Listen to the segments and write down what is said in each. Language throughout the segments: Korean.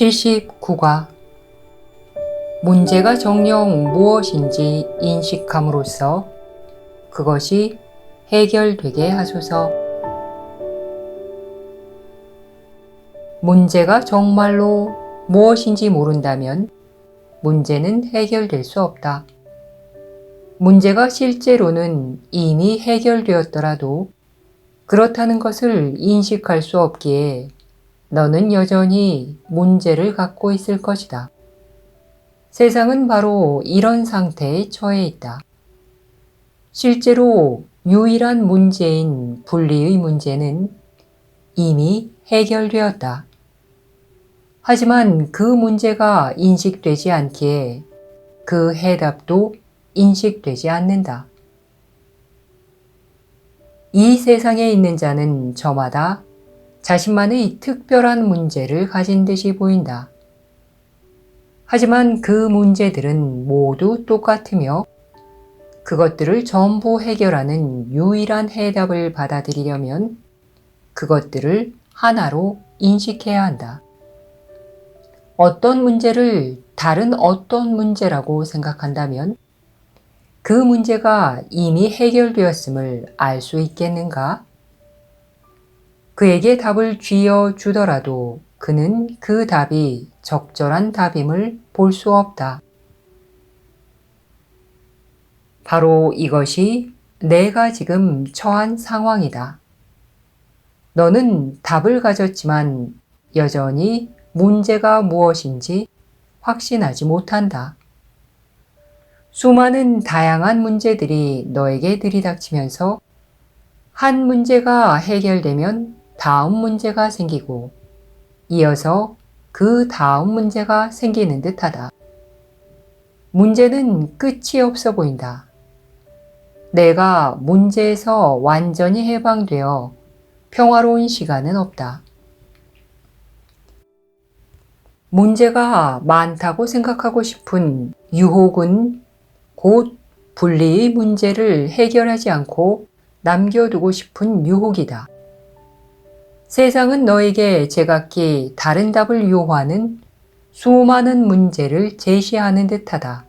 79가 문제가 정녕 무엇인지 인식함으로써 그것이 해결되게 하소서. 문제가 정말로 무엇인지 모른다면 문제는 해결될 수 없다. 문제가 실제로는 이미 해결되었더라도 그렇다는 것을 인식할 수 없기에 너는 여전히 문제를 갖고 있을 것이다. 세상은 바로 이런 상태에 처해 있다. 실제로 유일한 문제인 분리의 문제는 이미 해결되었다. 하지만 그 문제가 인식되지 않기에 그 해답도 인식되지 않는다. 이 세상에 있는 자는 저마다 자신만의 특별한 문제를 가진 듯이 보인다. 하지만 그 문제들은 모두 똑같으며 그것들을 전부 해결하는 유일한 해답을 받아들이려면 그것들을 하나로 인식해야 한다. 어떤 문제를 다른 어떤 문제라고 생각한다면 그 문제가 이미 해결되었음을 알 수 있겠는가? 그에게 답을 쥐어 주더라도 그는 그 답이 적절한 답임을 볼 수 없다. 바로 이것이 내가 지금 처한 상황이다. 너는 답을 가졌지만 여전히 문제가 무엇인지 확신하지 못한다. 수많은 다양한 문제들이 너에게 들이닥치면서 한 문제가 해결되면 다음 문제가 생기고 이어서 그 다음 문제가 생기는 듯하다. 문제는 끝이 없어 보인다. 내가 문제에서 완전히 해방되어 평화로운 시간은 없다. 문제가 많다고 생각하고 싶은 유혹은 곧 분리의 문제를 해결하지 않고 남겨두고 싶은 유혹이다. 세상은 너에게 제각기 다른 답을 요구하는 수많은 문제를 제시하는 듯하다.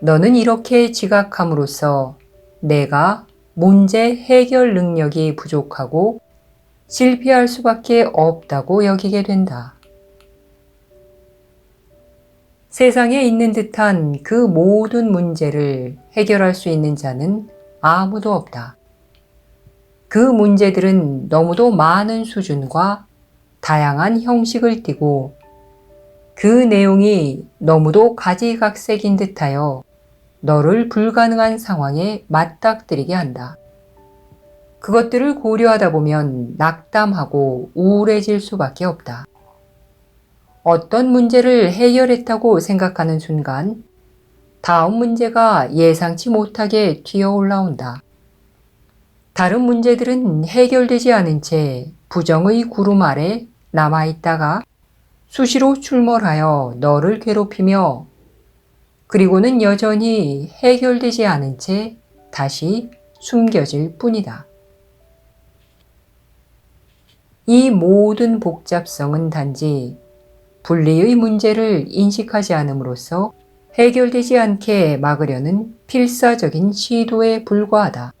너는 이렇게 지각함으로써 내가 문제 해결 능력이 부족하고 실패할 수밖에 없다고 여기게 된다. 세상에 있는 듯한 그 모든 문제를 해결할 수 있는 자는 아무도 없다. 그 문제들은 너무도 많은 수준과 다양한 형식을 띠고 그 내용이 너무도 가지각색인 듯하여 너를 불가능한 상황에 맞닥뜨리게 한다. 그것들을 고려하다 보면 낙담하고 우울해질 수밖에 없다. 어떤 문제를 해결했다고 생각하는 순간 다음 문제가 예상치 못하게 튀어 올라온다. 다른 문제들은 해결되지 않은 채 부정의 구름 아래 남아있다가 수시로 출몰하여 너를 괴롭히며 그리고는 여전히 해결되지 않은 채 다시 숨겨질 뿐이다. 이 모든 복잡성은 단지 분리의 문제를 인식하지 않음으로써 해결되지 않게 막으려는 필사적인 시도에 불과하다.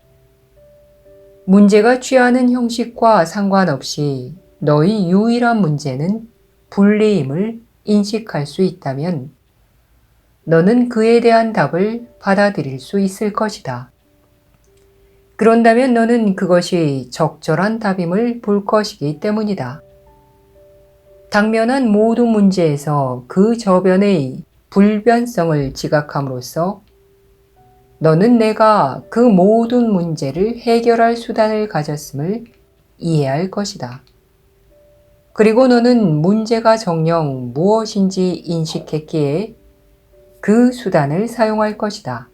문제가 취하는 형식과 상관없이 너의 유일한 문제는 분리임을 인식할 수 있다면 너는 그에 대한 답을 받아들일 수 있을 것이다. 그런다면 너는 그것이 적절한 답임을 볼 것이기 때문이다. 당면한 모든 문제에서 그 저변의 불변성을 지각함으로써 너는 내가 그 모든 문제를 해결할 수단을 가졌음을 이해할 것이다. 그리고 너는 문제가 정녕 무엇인지 인식했기에 그 수단을 사용할 것이다.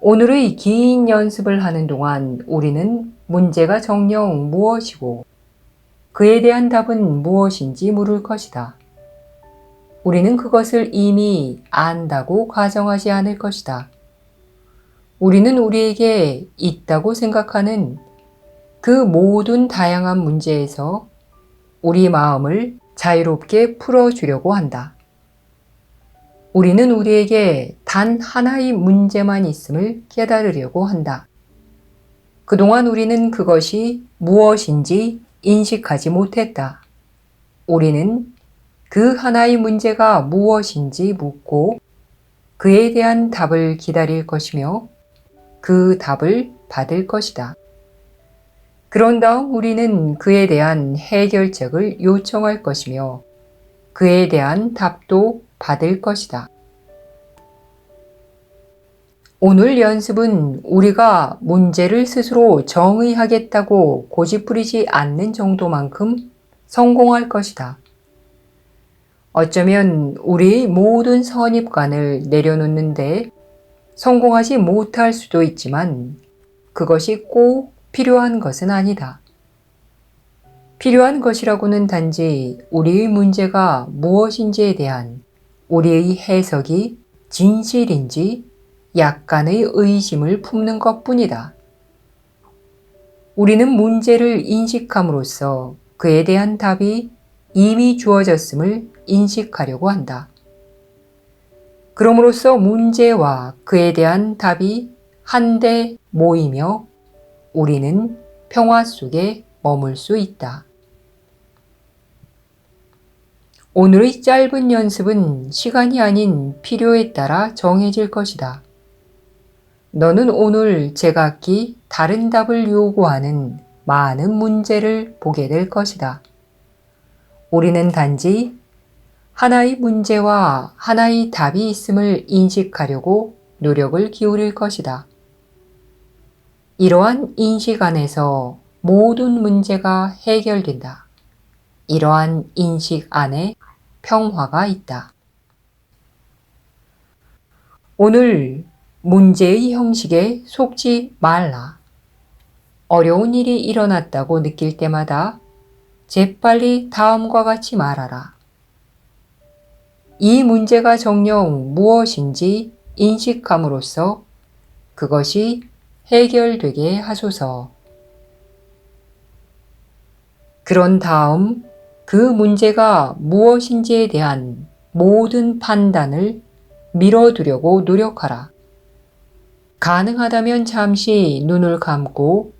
오늘의 긴 연습을 하는 동안 우리는 문제가 정녕 무엇이고 그에 대한 답은 무엇인지 물을 것이다. 우리는 그것을 이미 안다고 가정하지 않을 것이다. 우리는 우리에게 있다고 생각하는 그 모든 다양한 문제에서 우리 마음을 자유롭게 풀어주려고 한다. 우리는 우리에게 단 하나의 문제만 있음을 깨달으려고 한다. 그동안 우리는 그것이 무엇인지 인식하지 못했다. 우리는 그 하나의 문제가 무엇인지 묻고 그에 대한 답을 기다릴 것이며 그 답을 받을 것이다. 그런 다음 우리는 그에 대한 해결책을 요청할 것이며 그에 대한 답도 받을 것이다. 오늘 연습은 우리가 문제를 스스로 정의하겠다고 고집부리지 않는 정도만큼 성공할 것이다. 어쩌면 우리의 모든 선입관을 내려놓는데 성공하지 못할 수도 있지만 그것이 꼭 필요한 것은 아니다. 필요한 것이라고는 단지 우리의 문제가 무엇인지에 대한 우리의 해석이 진실인지 약간의 의심을 품는 것 뿐이다. 우리는 문제를 인식함으로써 그에 대한 답이 이미 주어졌음을 인식하려고 한다. 그럼으로써 문제와 그에 대한 답이 한데 모이며 우리는 평화 속에 머물 수 있다. 오늘의 짧은 연습은 시간이 아닌 필요에 따라 정해질 것이다. 너는 오늘 제각기 다른 답을 요구하는 많은 문제를 보게 될 것이다. 우리는 단지 하나의 문제와 하나의 답이 있음을 인식하려고 노력을 기울일 것이다. 이러한 인식 안에서 모든 문제가 해결된다. 이러한 인식 안에 평화가 있다. 오늘 문제의 형식에 속지 말라. 어려운 일이 일어났다고 느낄 때마다 재빨리 다음과 같이 말하라. 이 문제가 정녕 무엇인지 인식함으로써 그것이 해결되게 하소서. 그런 다음 그 문제가 무엇인지에 대한 모든 판단을 밀어두려고 노력하라. 가능하다면 잠시 눈을 감고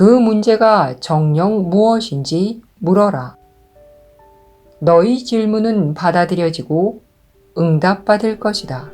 그 문제가 정녕 무엇인지 물어라. 너희 질문은 받아들여지고 응답받을 것이다.